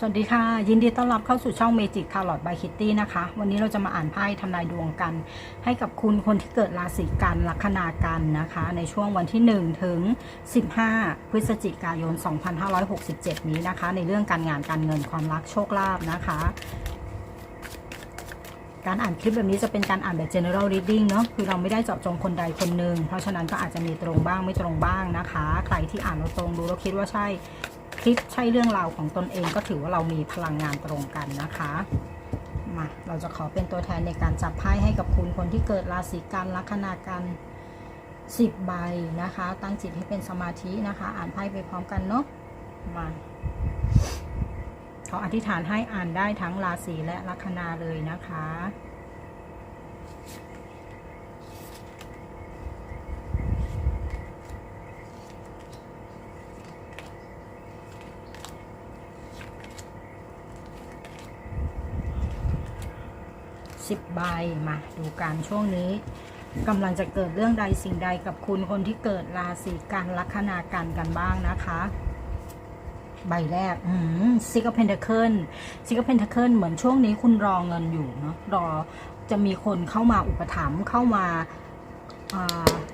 สวัสดีค่ะ ยินดีต้อนรับเข้าสู่ช่อง Magic Tarot by Kitty นะคะ วันนี้เราจะมาอ่านไพ่ทำนายดวงกัน ให้กับคุณคนที่เกิดราศีกันลัคนากันนะคะ ในช่วงวันที่ 1 ถึง 15 พฤศจิกายน 2567 นี้นะคะ ในเรื่องการงานการเงินความรักโชคลาภนะคะ การอ่านคลิปแบบนี้จะเป็นการอ่านแบบ general reading เนาะคือเราไม่ได้เจาะจงคนใดคนหนึ่งเพราะฉะนั้นก็อาจจะมีตรงบ้างไม่ตรงบ้างนะคะ ใครที่อ่านเราตรงดูแล้วคิดว่าใช่ คลิปใช่เรื่องราวของตนเองก็ถือว่าเรามีพลังงานตรงกันนะคะมาเราจะขอเป็นตัวแทนในการจับไพ่ให้กับคุณคนที่เกิดราศีกันลัคนากันสิบใบนะคะ ตั้งจิตให้เป็นสมาธินะคะ อ่านไพ่ไปพร้อมกันเนาะมาขออธิษฐานให้อ่านได้ทั้งราศีและลัคนาเลยนะคะ สิบใบมาดูการช่วงนี้กำลังจะเกิดเรื่องใดสิ่งใดกับคุณคนที่เกิดราศีกันลัคนากันกันบ้างนะคะ ใบแรกซิกเพนเทเคิลซิกเพนเทเคิลเหมือนช่วงนี้คุณรอเงินอยู่เนาะรอจะมีคนเข้ามาอุปถัมภ์เข้ามาา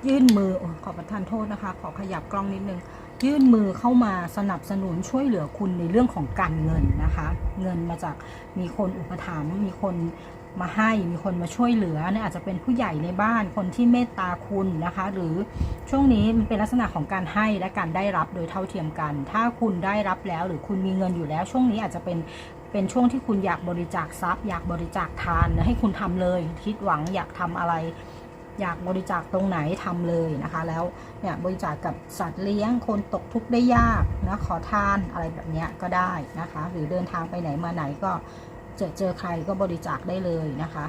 ยื่นมืออขอประทานโทษนะคะ ขอขยับกล้องนิดนึง ยื่นมือเข้ามาสนับสนุนช่วยเหลือคุณในเรื่องของการเงินนะคะ เงินมาจากมีคนอุปถัมภ์มีคน มาให้มีคนมาช่วยเหลือเนี่ยอาจจะเป็นผู้ใหญ่ในบ้านคนที่เมตตาคุณนะคะ หรือช่วงนี้มันเป็นลักษณะของการให้และการได้รับโดยเท่าเทียมกัน ถ้าคุณได้รับแล้วหรือคุณมีเงินอยู่แล้ว ช่วงนี้อาจจะเป็นเป็นช่วงที่คุณอยากบริจาคทรัพย์ อยากบริจาคทานนะให้คุณทำเลยคิดหวังอยากทำอะไร อยากบริจาคตรงไหนทำเลยนะคะ แล้วเนี่ยบริจาคกับสัตว์เลี้ยงคนตกทุกข์ได้ยากนะขอทานอะไรแบบเนี้ยก็ได้นะคะ หรือเดินทางไปไหนมาไหนก็ เจอเจอใครก็บริจาคได้เลยนะคะ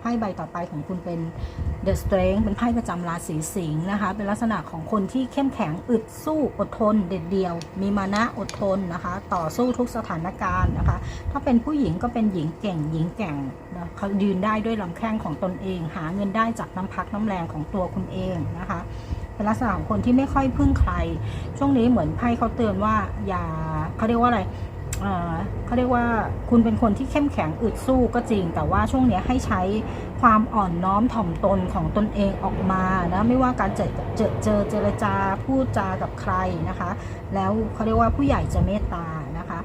ไพ่ใบต่อไปของคุณเป็น The Strength เป็นไพ่ประจำราศีสิงห์นะคะ เป็นลักษณะของคนที่เข้มแข็งอึดสู้อดทน เด็ดเดี่ยว มีมานะอดทนนะคะ ต่อสู้ทุกสถานการณ์นะคะ ถ้าเป็นผู้หญิงก็เป็นหญิงเก่ง หญิงแกร่งนะเขายืนได้ด้วยลำแข้งของตนเอง หาเงินได้จากน้ำพักน้ำแรงของตัวคุณเองนะคะเป็นลักษณะของคนที่ไม่ค่อยพึ่งใคร ช่วงนี้เหมือนไพ่เขาเตือนว่าอย่าเขาเรียกว่าอะไร เขาเรียกว่าคุณเป็นคนที่เข้มแข็งอึดสู้ก็จริง แต่ว่าช่วงนี้ให้ใช้ความอ่อนน้อมถ่อมตนของตนเองออกมานะไม่ว่าการเจอเจอเจอเจรจาพูดจากับใครนะคะ แล้วเขาเรียกว่าผู้ใหญ่จะเมตตานะคะ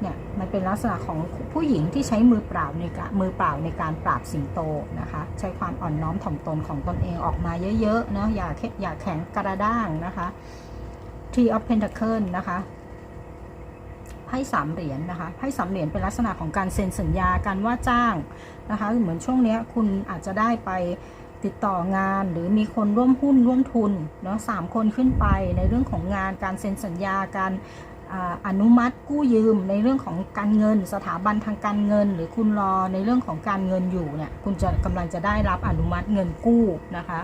เนี่ยมันเป็นลักษณะของผู้หญิงที่ใช้มือเปล่าในการมือเปล่าในการปราบสิงโตนะคะ ใช้ความอ่อนน้อมถ่อมตนของตนเองออกมาเยอะๆนะอย่าแข็งอย่าแข็งกระด้างนะคะ Tree of Pentacle นะคะ พ่สามเหรียญนะคะไพ่สามเหรียญเป็นลักษณะของการเซ็นสัญญาการว่าจ้างนะคะเหมือนช่วงนี้คุณอาจจะได้ไปติดต่องานหรือมีคนร่วมหุ้นร่วมทุนเนาะสามคนขึ้นไปในเรื่องของงานการเซ็นสัญญาการอ่าอนุมัติกู้ยืมในเรื่องของการเงิน สถาบันทางการเงิน หรือคุณรอในเรื่องของการเงินอยู่เนี่ยคุณจะกำลังจะได้รับอนุมัติเงินกู้นะคะ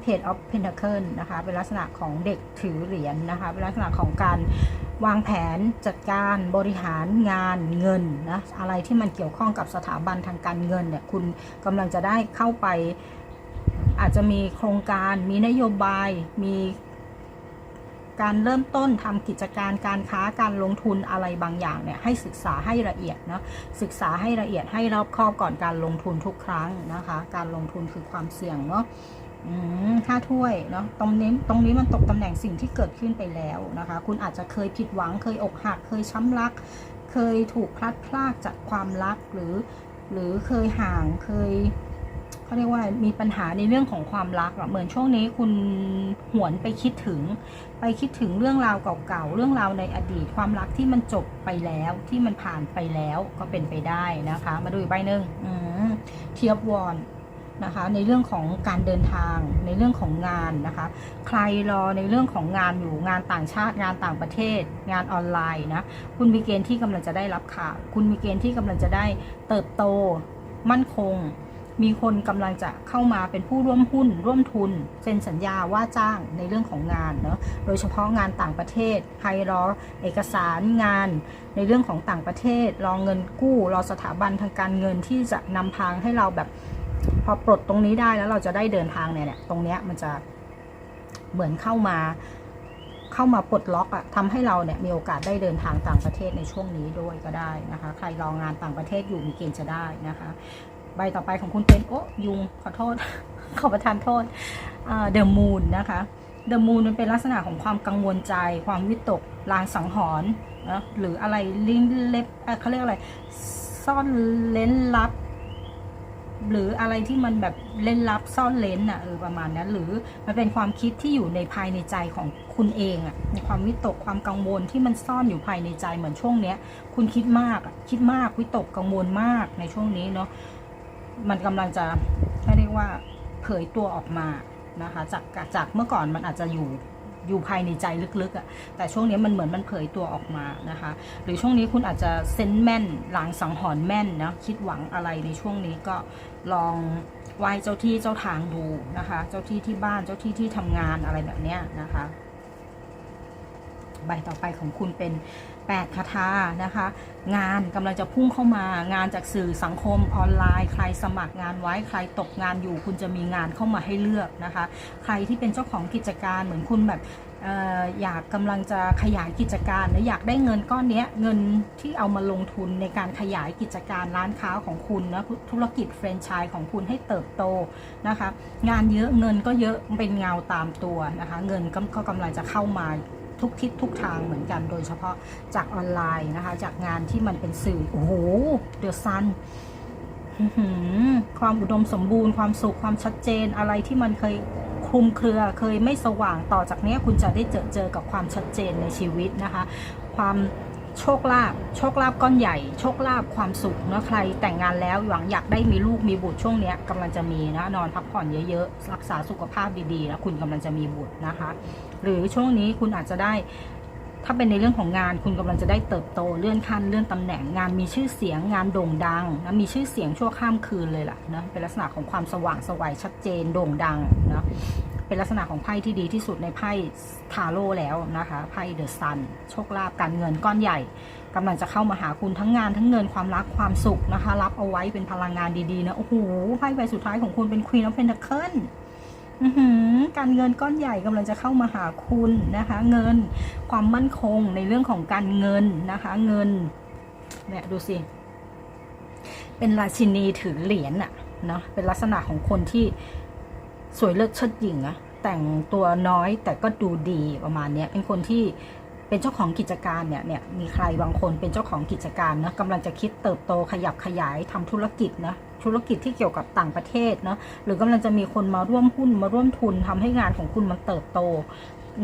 เพจออฟเพนทเคิลนะคะ เป็นลักษณะของเด็กถือเหรียญนะคะ เป็นลักษณะของการวางแผนจัดการบริหารงานเงินนะอะไรที่มันเกี่ยวข้องกับสถาบันทางการเงินเนี่ยคุณกำลังจะได้เข้าไปอาจจะมีโครงการมีนโยบายมี การเริ่มต้นทำกิจการการค้าการลงทุนอะไรบางอย่างเนี่ยให้ศึกษาให้ละเอียดนะศึกษาให้ละเอียดให้รอบคอบก่อนการลงทุนทุกครั้งนะคะ การลงทุนคือความเสี่ยงเนาะห้าถ้วยเนาะตรงนี้ตรงนี้มันตกตำแหน่งสิ่งที่เกิดขึ้นไปแล้วนะคะ คุณอาจจะเคยผิดหวังเคยอกหัก เคยช้ำรัก เคยถูกพลัดพรากจากความรักหรือ หรือเคยห่างเคย เขาเรียกว่ามีปัญหาในเรื่องของความรักอะเหมือนช่วงนี้คุณหวนไปคิดถึง ไปคิดถึงเรื่องราวเก่าๆ เรื่องราวในอดีต ความรักที่มันจบไปแล้วที่มันผ่านไปแล้วก็เป็นไปได้นะคะ มาดูอีกใบหนึ่งเทียบวอนนะคะในเรื่องของการเดินทางในเรื่องของงานนะคะ ใครรอในเรื่องของงานอยู่งานต่างชาติงานต่างประเทศ งานออนไลน์นะคุณมีเกณฑ์ที่กำลังจะได้รับข่าวคุณมีเกณฑ์ที่กำลังจะได้เติบโตมั่นคง มีคนกำลังจะเข้ามาเป็นผู้ร่วมหุ้น ร่วมทุนเซ็นสัญญาว่าจ้างในเรื่องของงานเนาะโดยเฉพาะงานต่างประเทศใครรอเอกสารงาน ในเรื่องของต่างประเทศ รอเงินกู้รอสถาบันทางการเงินที่จะนำพางให้เราแบบพอปลดตรงนี้ได้แล้วเราจะได้เดินทางเนี่ยเนี่ยตรงเนี้ยมันจะเหมือนเข้ามาเข้ามาปลดล็อกอะทำให้เราเนี่ยมีโอกาสได้เดินทางต่างประเทศในช่วงนี้ด้วยก็ได้นะคะ ใครรองงานต่างประเทศอยู่มีเกณฑ์จะได้นะคะ ใบต่อไปของคุณเป็นโอ้ยุงขอโทษ ขอประทานโทษเดอะมูนนะคะเดอะมูนมันเป็นลักษณะของความกังวลใจ ความวิตกลางสังหรณ์นะหรืออะไรลิ้นเล็บเขาเรียกอะไร ซ่อนเล้นลับ หรืออะไรที่มันแบบเล่นลับซ่อนเลนอะเออประมาณนั้นหรือมันเป็นความคิดที่อยู่ในภายในใจของคุณเองอะในความวิตกความกังวลที่มันซ่อนอยู่ภายในใจเหมือนช่วงเนี้ย คุณคิดมากคิดมากวิตกกังวลมากในช่วงนี้เนาะ มันกำลังจะเรียกว่าเผยตัวออกมานะคะจากจากเมื่อก่อนมันอาจจะอยู่อยู่ภายในใจลึกๆอะ่ะแต่ช่วงนี้มันเหมือนมันเผยตัวออกมานะคะ หรือช่วงนี้คุณอาจจะเซนแม่นหลังสังหรณ์แม่นนะคิดหวังอะไรในช่วงนี้ก็ลองไหว้เจ้าที่เจ้าทางดูนะคะ เจ้าที่ที่บ้านเจ้าที่ที่ทำงานอะไรแบบเนี้ยนะคะ ใบต่อไปของคุณเป็น 8คาถานะคะ งานกำลังจะพุ่งเข้ามางานจากสื่อสังคมออนไลน์ ใครสมัครงานไว้ใครตกงานอยู่ คุณจะมีงานเข้ามาให้เลือกนะคะ ใครที่เป็นเจ้าของกิจการเหมือนคุณแบบอยากกำลังจะขยายกิจการหรืออยากได้เงินก้อนนี้เงินที่เอามาลงทุนในการขยายกิจการร้านค้าของคุณนะธุรกิจแฟรนไชส์ของคุณให้เติบโตนะคะ งานเยอะเงินก็เยอะเป็นเงาตามตัวนะคะ เงินก็กำลังจะเข้ามา ทุกทิศทุกทางเหมือนกัน โดยเฉพาะจากออนไลน์นะคะ จากงานที่มันเป็นสื่อ โอ้โห เดือดซันความอุดมสมบูรณ์ความสุขความชัดเจนอะไรที่มันเคยคลุมเครือเคยไม่สว่างต่อจากนี้คุณจะได้เจอเจอกับความชัดเจนในชีวิตนะคะ ความ โชคลาภโชคลาภก้อนใหญ่ โชคลาภความสุขนะใครแต่งงานแล้วหวังอยากได้มีลูกมีบุตรช่วงเนี้ยกำลังจะมีนะนอนพักผ่อนเยอะๆรักษาสุขภาพดีๆนะคุณกำลังจะมีบุตรนะคะ หรือช่วงนี้คุณอาจจะได้ ถ้าเป็นในเรื่องของงานคุณกำลังจะได้เติบโตเลื่อนขั้นเลื่อนตำแหน่งงานมีชื่อเสียงงานโด่งดังนะมีชื่อเสียงชั่วข้ามคืนเลยล่ะนะเป็นลักษณะของความสว่างสวัยชัดเจนโด่งดังนะ เป็นลักษณะของไพ่ที่ดีที่สุดในไพ่ทาโร่แล้วนะคะไพ่เดอะซันโชคลาภการเงินก้อนใหญ่กำลังจะเข้ามาหาคุณทั้งงานทั้งเงินความรักความสุขนะคะ รับเอาไว้เป็นพลังงานดีๆนะโอ้โหไพ่ใบสุดท้ายของคุณเป็น Queen of Pentacles อื้อหือการเงินก้อนใหญ่กำลังจะเข้ามาหาคุณนะคะ เงินความมั่นคงในเรื่องของการเงินนะคะ เงินเนี่ยดูสิเป็นราชินีถือเหรียญอะเนาะเป็นลักษณะของคนที่ สวยเลิศเชิดหญิงอะแต่งตัวน้อยแต่ก็ดูดีประมาณเนี้ยเป็นคนที่เป็นเจ้าของกิจการเนี่ยเนี่ยมีใครบางคนเป็นเจ้าของกิจการนะกำลังจะคิดเติบโตขยับขยายทำธุรกิจนะธุรกิจที่เกี่ยวกับต่างประเทศเนาะหรือกำลังจะมีคนมาร่วมหุ้นมาร่วมทุนทำให้งานของคุณมันเติบโต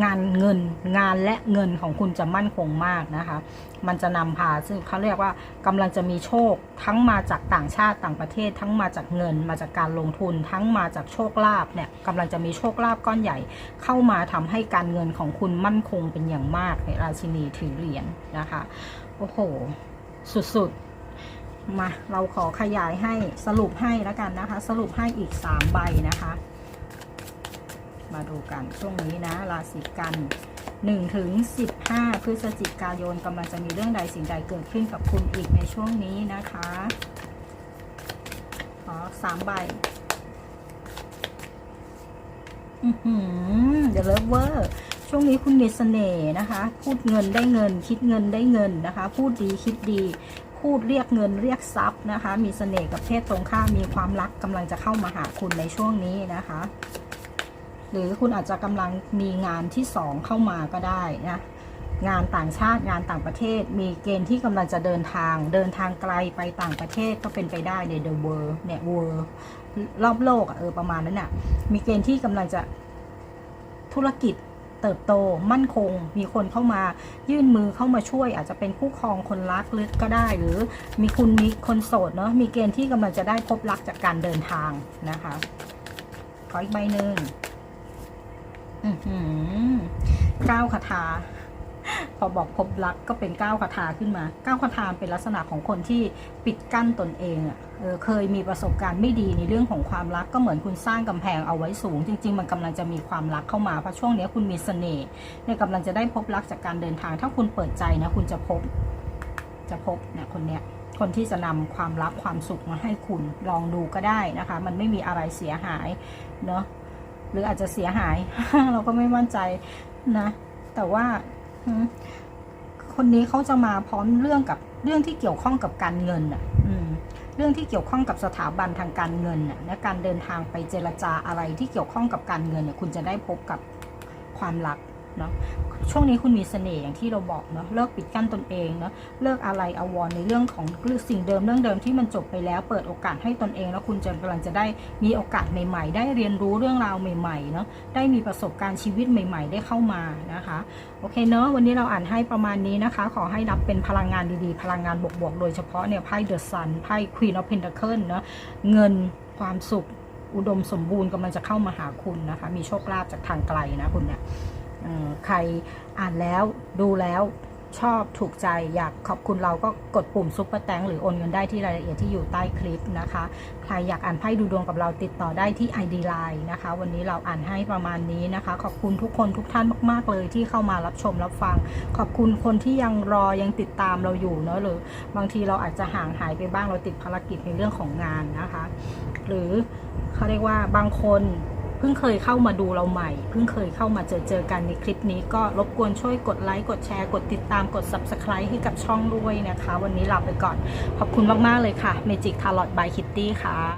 งานเงินงานและเงินของคุณจะมั่นคงมากนะคะ มันจะนำพาซึ่งเขาเรียกว่ากำลังจะมีโชคทั้งมาจากต่างชาติต่างประเทศ ทั้งมาจากเงิน มาจากการลงทุน ทั้งมาจากโชคลาภเนี่ยกำลังจะมีโชคลาภก้อนใหญ่ เข้ามาทำให้การเงินของคุณมั่นคงเป็นอย่างมากในราชินีถือเหรียญนะคะโอ้โห สุดๆมาเราขอขยายให้สรุปให้แล้วกันนะคะ สรุปให้อีก 3 ใบนะคะ มาดูกันช่วงนี้นะราศีกัน1ถึง15 พฤศจิกายนกำลังจะมีเรื่องใดสิ่งใดเกิดขึ้นกับคุณอีกในช่วงนี้นะคะขอสามใบอือหือเดี๋ยวเลิฟเวอร์ช่วงนี้คุณมีเสน่ห์นะคะ พูดเงินได้เงิน คิดเงินได้เงินนะคะ พูดดีคิดดี พูดเรียกเงินเรียกทรัพย์นะคะ มีเสน่ห์กับเพศตรงข้ามมีความรักกำลังจะเข้ามาหาคุณในช่วงนี้นะคะ หรือคุณอาจจะกำลังมีงานที่สองเข้ามาก็ได้นะงานต่างชาติงานต่างประเทศ มีเกณฑ์ที่กำลังจะเดินทาง เดินทางไกลไปต่างประเทศก็เป็นไปได้ใน The World เนี่ย World รอบโลกอะเออประมาณนั้นน่ะมีเกณฑ์ที่กำลังจะธุรกิจเติบโตมั่นคง มีคนเข้ามายื่นมือเข้ามาช่วย อาจจะเป็นคู่ครองคนรักหรือก็ได้ หรือมีคุณมีคนโสดเนาะมีเกณฑ์ที่กำลังจะได้พบรักจากการเดินทางนะคะขออีกใบหนึ่ง เก้าคาถาพอบอกพบรักก็เป็นเก้าคาถาขึ้นมาเก้าคาถาเป็นลักษณะของคนที่ปิดกั้นตนเองอะเออเคยมีประสบการณ์ไม่ดีในเรื่องของความรักก็เหมือนคุณสร้างกำแพงเอาไว้สูง จริง ๆ มันกำลังจะมีความรักเข้ามาเพราะช่วงนี้คุณมีเสน่ห์เนี่ยกำลังจะได้พบรักจากการเดินทาง ถ้าคุณเปิดใจนะคุณจะพบ จะพบเนี่ยคนเนี้ยคนที่จะนำความรักความสุขมาให้คุณลองดูก็ได้นะคะ มันไม่มีอะไรเสียหายเนาะ หรืออาจจะเสียหาย เราก็ไม่มั่นใจนะ แต่ว่าคนนี้เขาจะมาพร้อมเรื่องกับเรื่องที่เกี่ยวข้องกับการเงินอะเรื่องที่เกี่ยวข้องกับสถาบันทางการเงินน่ะและการเดินทางไปเจรจาอะไรที่เกี่ยวข้องกับการเงินเนี่ยคุณจะได้พบกับความรัก เนาะช่วงนี้คุณมีเสน่ห์อย่างที่เราบอกเนาะเลิกปิดกั้นตนเองเนาะเลิกอะไรอาวรในเรื่องของสิ่งเดิมเรื่องเดิมที่มันจบไปแล้วเปิดโอกาสให้ตนเอง แล้วคุณจะกำลังจะได้มีโอกาสใหม่ ๆ ได้เรียนรู้เรื่องราวใหม่ๆเนาะได้มีประสบการณ์ชีวิตใหม่ ๆ ได้เข้ามานะคะโอเคเนอะวันนี้เราอ่านให้ประมาณนี้นะคะ ขอให้รับเป็นพลังงานดีๆ พลังงานบวกๆโดยเฉพาะเนี่ยไพ่เดอะซันไพ่ Queen of Pentacles เนอะเงินความสุขอุดมสมบูรณ์กำลังจะเข้ามาหาคุณนะคะ มีโชคลาภจากทางไกลนะคุณเนี่ย ใครอ่านแล้วดูแล้วชอบถูกใจอยากขอบคุณเราก็กดปุ่มซุปเปอร์แตงหรือโอนเงินได้ที่รายละเอียดที่อยู่ใต้คลิปนะคะ ใครอยากอ่านไพ่ดูดวงกับเราติดต่อได้ที่ ID Line นะคะ วันนี้เราอ่านให้ประมาณนี้นะคะ ขอบคุณทุกคนทุกท่านมากๆเลยที่เข้ามารับชมรับฟัง ขอบคุณคนที่ยังรอยังติดตามเราอยู่เนอะหรือบางทีเราอาจจะห่างหายไปบ้างเราติดภารกิจในเรื่องของงานนะคะ หรือเขาเรียกว่าบางคน เพิ่งเคยเข้ามาดูเราใหม่ เพิ่งเคยเข้ามาเจอเจอกันในคลิปนี้ก็รบกวนช่วยกดไลค์กดแชร์กดติดตามกด subscribe ให้กับช่องด้วยนะคะ วันนี้ลาไปก่อน ขอบคุณมาก ๆ เลยค่ะ Magic Tarot by Kitty ค่ะ